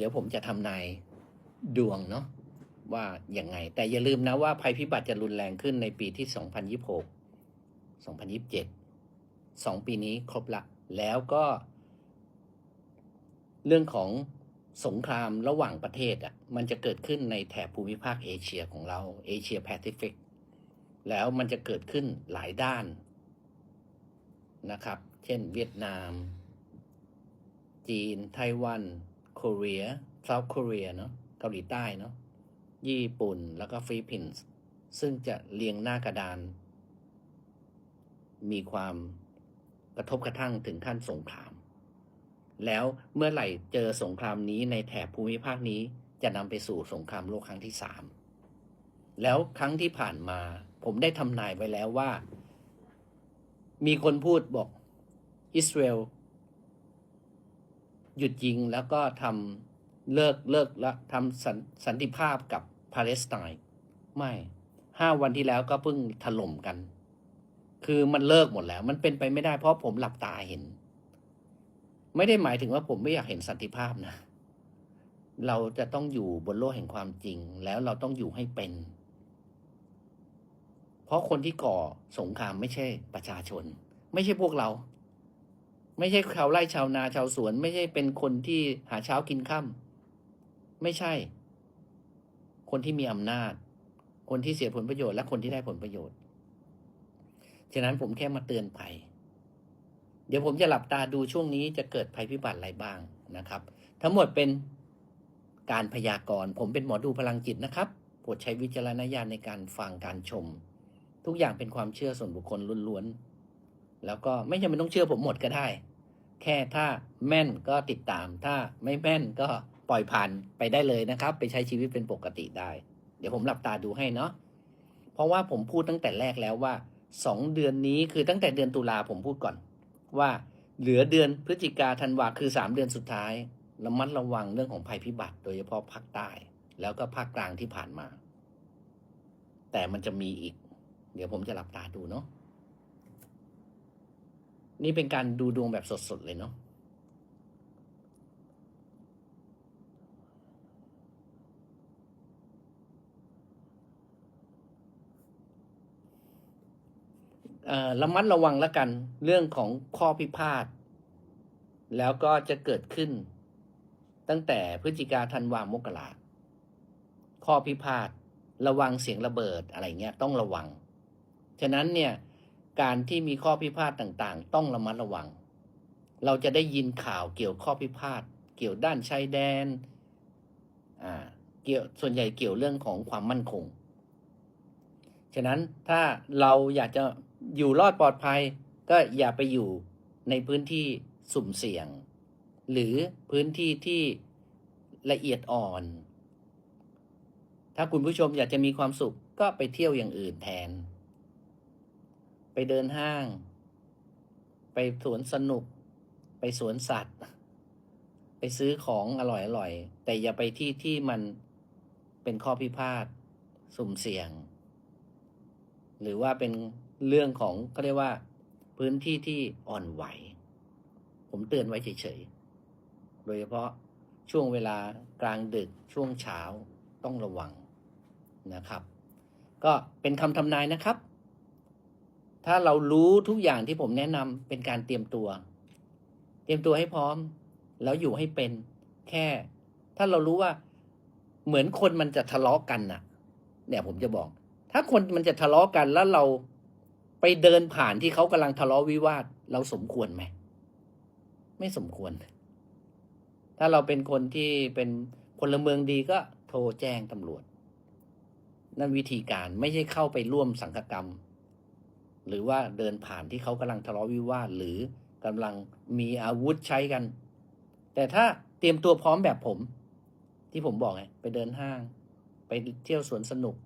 ดี๋ยวผมจะทำนายดวงเนาะว่าอย่างไง แต่อย่าลืมนะว่าภัยพิบัติจะรุนแรงขึ้นในปีที่ 2026 2027สองปีนี้ครบละ แล้วก็ เรื่องของสงครามระหว่างประเทศอะ มันจะเกิดขึ้นในแถบภูมิภาคเอเชียของเราเอเชียแปซิฟิกแล้วมันจะเกิดขึ้นหลายด้านนะครับ เช่น เวียดนาม จีน ไต้หวัน เกาหลีเซาท์เกาหลีเนาะเกาหลีใต้เนาะญี่ปุ่นแล้วก็ฟิลิปปินส์ซึ่งจะเรียงหน้ากระดาน มีความกระทบกระทั่งถึงขั้นสงคราม แล้วเมื่อไหร่เจอสงครามนี้ในแถบภูมิภาคนี้จะนำไปสู่สงครามโลกครั้งที่สามแล้วครั้งที่ผ่านมา ผมได้ทำนายไว้แล้วว่า มีคนพูดบอกอิสราเอล หยุดยิงแล้วก็ทำเลิกเลิกและทำสันสันติภาพกับปาเลสไตน์ไม่ห้าวันที่แล้วก็เพิ่งถล่มกัน คือมันเลิกหมดแล้ว มันเป็นไปไม่ได้เพราะผมหลับตาเห็น ไม่ได้หมายถึงว่าผมไม่อยากเห็นสันติภาพนะเราจะต้องอยู่บนโลกแห่งความจริง แล้วเราต้องอยู่ให้เป็น เพราะคนที่ก่อสงครามไม่ใช่ประชาชน ไม่ใช่พวกเรา ไม่ใช่ชาวไร่ชาวนาชาวสวน ไม่ใช่เป็นคนที่หาเช้ากินค่ำไม่ใช่ คนที่มีอำนาจ คนที่เสียผลประโยชน์และคนที่ได้ผลประโยชน์ ฉะนั้นผมแค่มาเตือนภัย เดี๋ยวผมจะหลับตาดูช่วงนี้จะเกิดภัยพิบัติอะไรบ้างนะครับ ทั้งหมดเป็นการพยากรณ์ผมเป็นหมอดูพลังจิตนะครับโปรดใช้วิจารณญาณในการฟังการชม ทุกอย่างเป็นความเชื่อส่วนบุคคลล้วนๆแล้วก็ไม่จำเป็นต้องเชื่อผมหมดก็ได้ แค่ถ้าแม่นก็ติดตาม ถ้าไม่แม่นก็ปล่อยผ่านไปได้เลยนะครับ ไปใช้ชีวิตเป็นปกติได้ เดี๋ยวผมหลับตาดูให้เนาะเพราะว่าผมพูดตั้งแต่แรกแล้วว่าสองเดือนนี้คือตั้งแต่เดือนตุลาผมพูดก่อน ว่าเหลือเดือนพฤศจิกาธันวาคือสามเดือนสุดท้ายระมัดระวังเรื่องของภัยพิบัติ โดยเฉพาะภาคใต้ แล้วก็ภาคกลางที่ผ่านมา แต่มันจะมีอีก เดี๋ยวผมจะหลับตาดูเนาะ นี่เป็นการดูดวงแบบสดๆเลยเนาะระมัดระวังแล้วกัน เรื่องของข้อพิพาทแล้วก็จะเกิดขึ้น ตั้งแต่พฤศจิกาธันวามกราข้อพิพาทระวังเสียงระเบิดอะไรเงี้ยต้องระวัง ฉะนั้นเนี่ย การที่มีข้อพิพาทต่างๆ ต้องระมัดระวัง เราจะได้ยินข่าวเกี่ยวข้อพิพาทเกี่ยวด้านชายแดนอ่าเกี่ยวส่วนใหญ่เกี่ยวเรื่องของความมั่นคง ฉะนั้นถ้าเราอยากจะอยู่รอดปลอดภัย ก็อย่าไปอยู่ในพื้นที่สุ่มเสี่ยง หรือพื้นที่ที่ละเอียดอ่อน ถ้าคุณผู้ชมอยากจะมีความสุขก็ไปเที่ยวอย่างอื่นแทน เดินห้าง ไปสวนสนุก ไปสวนสัตว์ ไปซื้อของอร่อยๆแต่อย่าไปที่ที่มันเป็นข้อพิพาทสุ่มเสี่ยง หรือว่าเป็นเรื่องของเขาเรียกว่า พื้นที่ที่อ่อนไหว ผมเตือนไว้เฉยๆ โดยเฉพาะช่วงเวลากลางดึกช่วงเช้าต้องระวังนะครับ ก็เป็นคำทำนายนะครับ ถ้าเรารู้ทุกอย่างที่ผมแนะนำเป็นการเตรียมตัว เตรียมตัวให้พร้อม แล้วอยู่ให้เป็นแค่ ถ้าเรารู้ว่าเหมือนคนมันจะทะเลาะกันน่ะ เนี่ยผมจะบอก ถ้าคนมันจะทะเลาะกันแล้วเราไปเดินผ่านที่เขากำลังทะเลาะวิวาท เราสมควรไหม ไม่สมควร ถ้าเราเป็นคนที่เป็นพลเมืองดีก็โทรแจ้งตำรวจ นั่นวิธีการไม่ใช่เข้าไปร่วมสังฆกรรม หรือว่าเดินผ่านที่เขากำลังทะเลาะวิวาทหรือกำลังมีอาวุธใช้กัน แต่ถ้าเตรียมตัวพร้อมแบบผม ที่ผมบอกไงไปเดินห้าง ไปเที่ยวสวนสนุก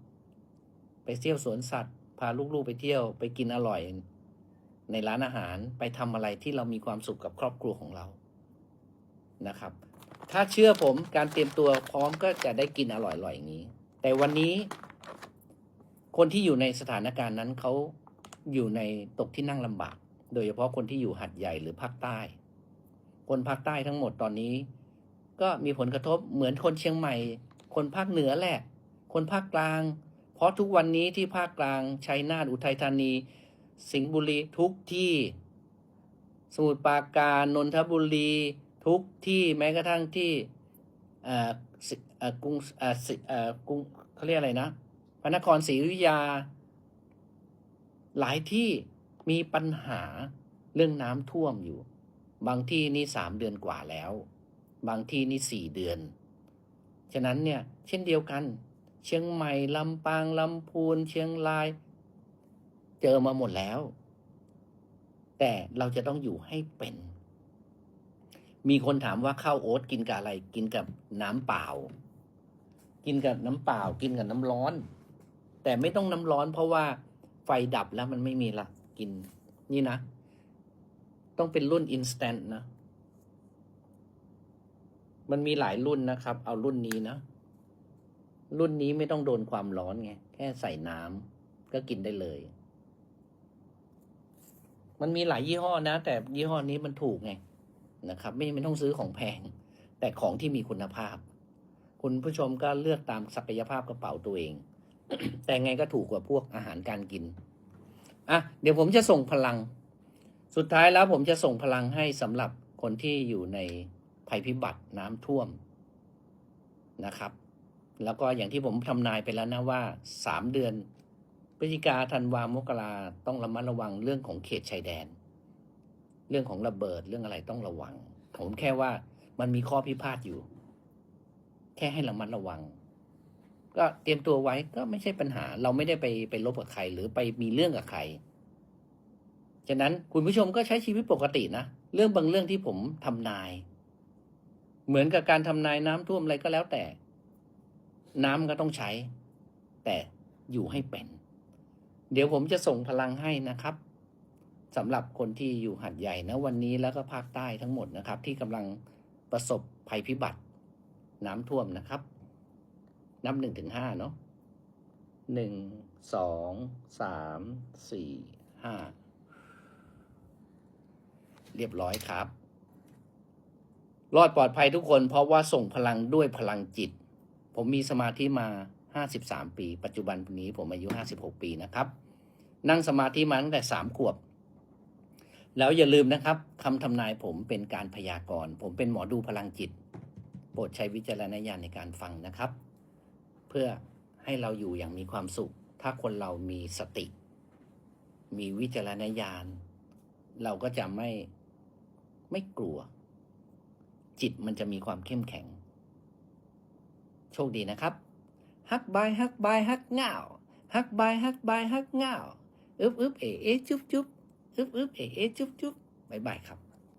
ไปเที่ยวสวนสัตว์ พาลูกๆไปเที่ยวไปกินอร่อย ในร้านอาหารไปทำอะไรที่เรามีความสุขกับครอบครัวของเรานะครับ ถ้าเชื่อผมการเตรียมตัวพร้อมก็จะได้กินอร่อยๆอย่างนี้ แต่วันนี้ คนที่อยู่ในสถานการณ์นั้นเขา อยู่ในตกที่นั่งลำบาก โดยเฉพาะคนที่อยู่หัดใหญ่หรือภาคใต้ คนภาคใต้ทั้งหมดตอนนี้ ก็มีผลกระทบเหมือนคนเชียงใหม่ คนภาคเหนือแหละ คนภาคกลาง เพราะทุกวันนี้ที่ภาคกลางชัยนาทอุทัยธานี สิงห์บุรีทุกที่ สมุทรปราการนนทบุรีทุกที่แม้กระทั่งที่กรุงกรุงเขาเรียกอะไรนะพระนครศรีอยุธยา หลายที่มีปัญหาเรื่องน้ำท่วมอยู่ บางที่นี่สามเดือนกว่าแล้ว บางที่นี่สี่เดือน ฉะนั้นเนี่ยเช่นเดียวกัน เชียงใหม่ลำปางลำพูนเชียงราย เจอมาหมดแล้ว แต่เราจะต้องอยู่ให้เป็น มีคนถามว่าข้าวโอ๊ตกินกับอะไร กินกับน้ำเปล่า กินกับน้ำเปล่า กินกับน้ำร้อน แต่ไม่ต้องน้ำร้อนเพราะว่า ไฟดับแล้วมันไม่มีละกิน นี่นะ ต้องเป็นรุ่น instant นะ มันมีหลายรุ่นนะครับ เอารุ่นนี้นะ รุ่นนี้ไม่ต้องโดนความร้อนไง แค่ใส่น้ำก็กินได้เลย มันมีหลายยี่ห้อนะ แต่ยี่ห้อนี้มันถูกไงนะครับ ไม่ไม่ต้องซื้อของแพง แต่ของที่มีคุณภาพ คุณผู้ชมก็เลือกตามศักยภาพกระเป๋าตัวเอง แต่ไงก็ถูกกว่าพวกอาหารการกินอะเดี๋ยวผมจะส่งพลัง สุดท้ายแล้วผมจะส่งพลังให้สำหรับคนที่อยู่ในภัยพิบัติน้ำท่วมนะครับ แล้วก็อย่างที่ผมทำนายไปแล้วนะว่าสามเดือนพฤศจิกาธันวามกราต้องระมัดระวังเรื่องของเขตชายแดน เรื่องของระเบิดเรื่องอะไรต้องระวัง ผมแค่ว่ามันมีข้อพิพาทอยู่ แค่ให้ระมัดระวัง ก็เตรียมตัวไว้ก็ไม่ใช่ปัญหา เราไม่ได้ไปไปลบกับใคร หรือไปมีเรื่องกับใครฉะนั้นคุณผู้ชมก็ใช้ชีวิตปกตินะเรื่องบางเรื่องที่ผมทำนาย เหมือนกับการทำนายน้ำท่วมอะไรก็แล้วแต่ น้ำก็ต้องใช้ แต่อยู่ให้เป็น เดี๋ยวผมจะส่งพลังให้นะครับสำหรับคนที่อยู่หัดใหญ่นะวันนี้แล้วก็ภาคใต้ทั้งหมดนะครับ ที่กำลังประสบภัยพิบัติน้ำท่วมนะครับ นับหนึ่งถึงห้าเนาะหนึ่งสองสามสี่ห้าเรียบร้อยครับ รอดปลอดภัยทุกคนเพราะว่าส่งพลังด้วยพลังจิต ผมมีสมาธิมา 53 ปี ปัจจุบันนี้ผมอายุ 56 ปีนะครับ นั่งสมาธิมาตั้งแต่ 3 ขวบ แล้วอย่าลืมนะครับคำทำนายผมเป็นการพยากรณ์ ผมเป็นหมอดูพลังจิต โปรดใช้วิจารณญาณในการฟังนะครับ พื่อให้เราอยู่อย่างมีความสุข ถ้าคนเรามีสติ มีวิจารณญาณ เราก็จะไม่ไม่กลัว จิตมันจะมีความเข้มแข็ง โชคดีนะครับ ฮักบายฮักบายฮักเงาฮักบายฮักบายฮักเงาอึบอึบเอเอจุ๊บจุ๊บอึบอึบเอเอจุ๊บจุ๊บบายบายครับ